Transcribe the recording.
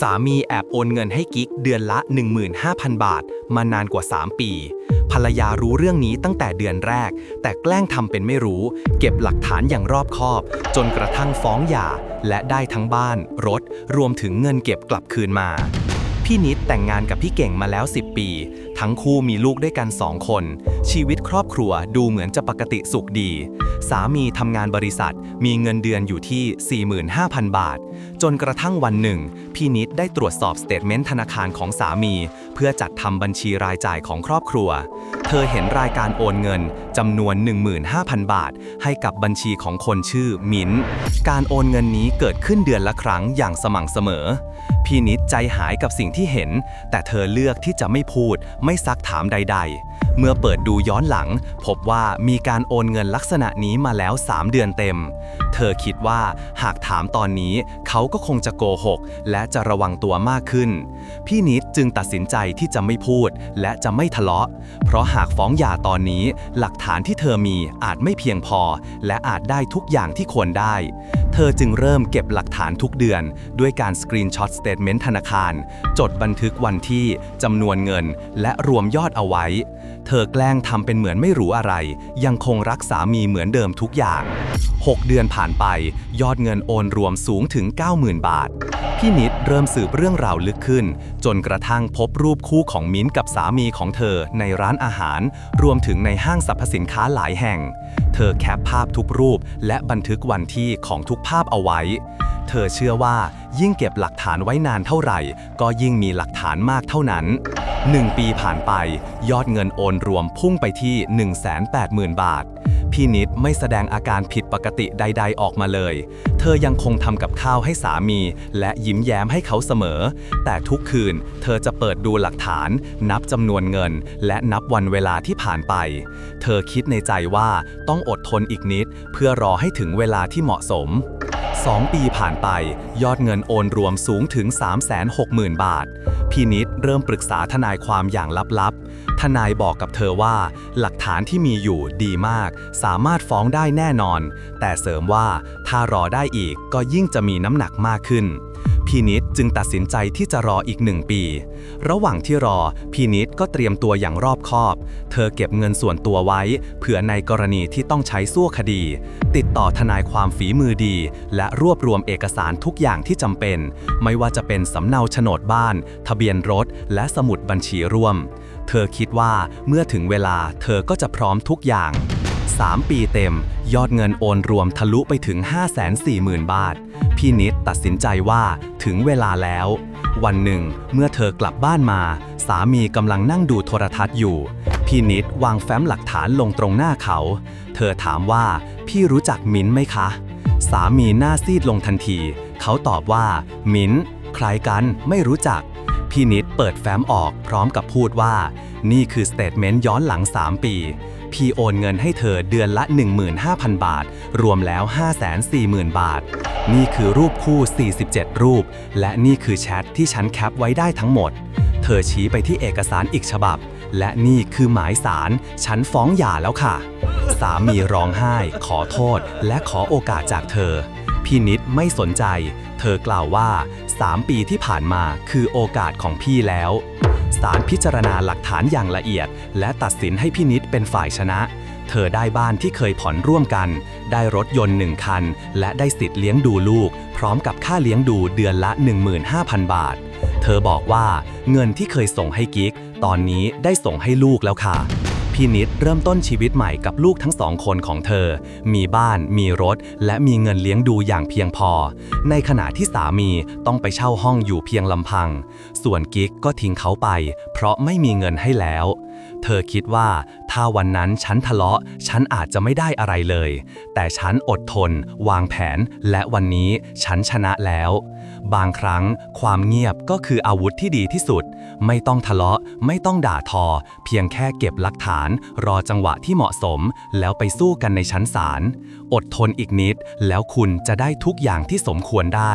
สามีแอบโอนเงินให้กิ๊กเดือนละ 15,000 บาท มานานกว่า 3 ปี ภรรยารู้เรื่องนี้ตั้งแต่เดือนแรก แต่แกล้งทำเป็นไม่รู้ เก็บหลักฐานอย่างรอบคอบ จนกระทั่งฟ้องหย่า และได้ทั้งบ้าน รถ รวมถึงเงินเก็บกลับคืนมา พี่นิดแต่งงานกับพี่เก่งมาแล้ว 10 ปี ทั้งคู่มีลูกด้วยกัน2คน ชีวิตครอบครัวดูเหมือนจะปกติสุขดี สามีทำงานบริษัท มีเงินเดือนอยู่ที่ 45,000 บาท จนกระทั่งวันหนึ่ง พี่นิดได้ตรวจสอบสเตทเมนต์ธนาคารของสามี เพื่อจัดทำบัญชีรายจ่ายของครอบครัว เธอเห็นรายการโอนเงินจำนวน 15,000 บาท ให้กับบัญชีของคนชื่อมิ้นการโอนเงินนี้เกิดขึ้นเดือนละครั้งอย่างสม่ำเสมอ พี่นิดใจหายกับสิ่งที่เห็น แต่เธอเลือกที่จะไม่พูด ไม่ซักถามใด ๆ เมื่อเปิดดูย้อนหลัง พบว่ามีการโอนเงินลักษณะนี้มาแล้ว 3 เดือนเต็ม เธอคิดว่าหากถามตอนนี้ เขาก็คงจะโกหก และจะระวังตัวมากขึ้น พี่นิดจึงตัดสินใจที่จะไม่พูด และจะไม่ทะเลาะ เพราะหากฟ้องหย่าตอนนี้ หลักฐานที่เธอมีอาจไม่เพียงพอ และอาจได้ทุกอย่างที่ควรได้ เธอจึงเริ่มเก็บหลักฐานทุกเดือน ด้วยการสกรีนช็อตสเตทเมนต์ธนาคาร จดบันทึกวันที่จำนวนเงิน และรวมยอดเอาไว้ เธอแกล้งทำเป็นเหมือนไม่รู้อะไร ยังคงรักสามีเหมือนเดิมทุกอย่าง 6 เดือนผ่านไป ยอดเงินโอนรวมสูงถึง 90,000 บาท พี่นิดเริ่มสืบเรื่องราวลึกขึ้น จนกระทั่งพบรูปคู่ของมิ้นกับสามีของเธอในร้านอาหาร รวมถึงในห้างสรรพสินค้าหลายแห่ง เธอแคปภาพทุกรูป และบันทึกวันที่ของทุกภาพเอาไว้ เธอเชื่อว่ายิ่งเก็บหลักฐานไว้นานเท่าไหร่ ก็ยิ่งมีหลักฐานมากเท่านั้น 1 ปีผ่านไป ยอดเงินโอนรวมพุ่งไปที่ 180,000 บาท พี่นิดไม่แสดงอาการผิดปกติใด ๆ ออกมาเลย เธอยังคงทำกับข้าวให้สามี และยิ้มแย้มให้เขาเสมอ แต่ทุกคืนเธอจะเปิดดูหลักฐาน นับจำนวนเงิน และนับวันเวลาที่ผ่านไป เธอคิดในใจว่าต้องอดทนอีกนิด เพื่อรอให้ถึงเวลาที่เหมาะสม 2 ปีผ่านไป ยอดเงินโอนรวมสูงถึง 360,000 บาท พี่นิดเริ่มปรึกษาทนายความอย่างลับๆ ทนายบอกกับเธอว่า หลักฐานที่มีอยู่ดีมาก สามารถฟ้องได้แน่นอน แต่เสริมว่าถ้ารอได้อีกก็ยิ่งจะมีน้ำหนักมากขึ้น พี่นิด จึงตัดสินใจที่จะรออีกหนึ่งปี ระหว่างที่รอ พีนิดก็เตรียมตัวอย่างรอบคอบ เธอเก็บเงินส่วนตัวไว้ เผื่อในกรณีที่ต้องใช้สู้คดี ติดต่อทนายความฝีมือดี และรวบรวมเอกสารทุกอย่างที่จำเป็น ไม่ว่าจะเป็นสำเนาโฉนดบ้าน ทะเบียนรถ และสมุดบัญชีร่วม เธอคิดว่าเมื่อถึงเวลาเธอก็จะพร้อมทุกอย่าง3 ปีเต็ม ยอดเงินโอนรวมทะลุไปถึง 540,000 บาท พี่นิดตัดสินใจว่าถึงเวลาแล้ว วันหนึ่ง เมื่อเธอกลับบ้านมา สามีกำลังนั่งดูโทรทัศน์อยู่ พี่นิดวางแฟ้มหลักฐานลงตรงหน้าเขา เธอถามว่าพี่รู้จักมิ้นไหมคะ สามีหน้าซีดลงทันที เขาตอบว่า มิ้นใครกันไม่รู้จัก พี่นิดเปิดแฟ้มออกพร้อมกับพูดว่า นี่คือสเตทเมนต์ย้อนหลัง 3 ปี พี่โอนเงินให้เธอเดือนละ 15,000 บาท รวมแล้ว 540,000 บาท นี่คือรูปคู่ 47 รูป และนี่คือแชทที่ฉันแคปไว้ได้ทั้งหมด เธอชี้ไปที่เอกสารอีกฉบับ และนี่คือหมายสาร ฉันฟ้องหย่าแล้วค่ะ สามีร้องไห้ ขอโทษ และขอโอกาสจากเธอพี่นิดไม่สนใจ เธอกล่าวว่า 3 ปีที่ผ่านมาคือโอกาสของพี่แล้วศาลพิจารณาหลักฐานอย่างละเอียด และตัดสินให้พี่นิดเป็นฝ่ายชนะ เธอได้บ้านที่เคยผ่อนร่วมกัน ได้รถยนต์หนึ่งคัน และได้สิทธิ์เลี้ยงดูลูก พร้อมกับค่าเลี้ยงดูเดือนละ 15,000 บาท เธอบอกว่าเงินที่เคยส่งให้กิ๊ก ตอนนี้ได้ส่งให้ลูกแล้วค่ะ พี่นิดเริ่มต้นชีวิตใหม่กับลูกทั้งสองคนของเธอ มีบ้าน มีรถ และมีเงินเลี้ยงดูอย่างเพียงพอ ในขณะที่สามีต้องไปเช่าห้องอยู่เพียงลำพัง ส่วนกิ๊กก็ทิ้งเขาไป เพราะไม่มีเงินให้แล้ว เธอคิดว่าถ้าวันนั้นฉันทะเลาะ ฉันอาจจะไม่ได้อะไรเลย แต่ฉันอดทน วางแผน และวันนี้ฉันชนะแล้ว บางครั้งความเงียบก็คืออาวุธที่ดีที่สุด ไม่ต้องทะเลาะ ไม่ต้องด่าทอ เพียงแค่เก็บหลักฐาน รอจังหวะที่เหมาะสม แล้วไปสู้กันในชั้นศาล อดทนอีกนิด แล้วคุณจะได้ทุกอย่างที่สมควรได้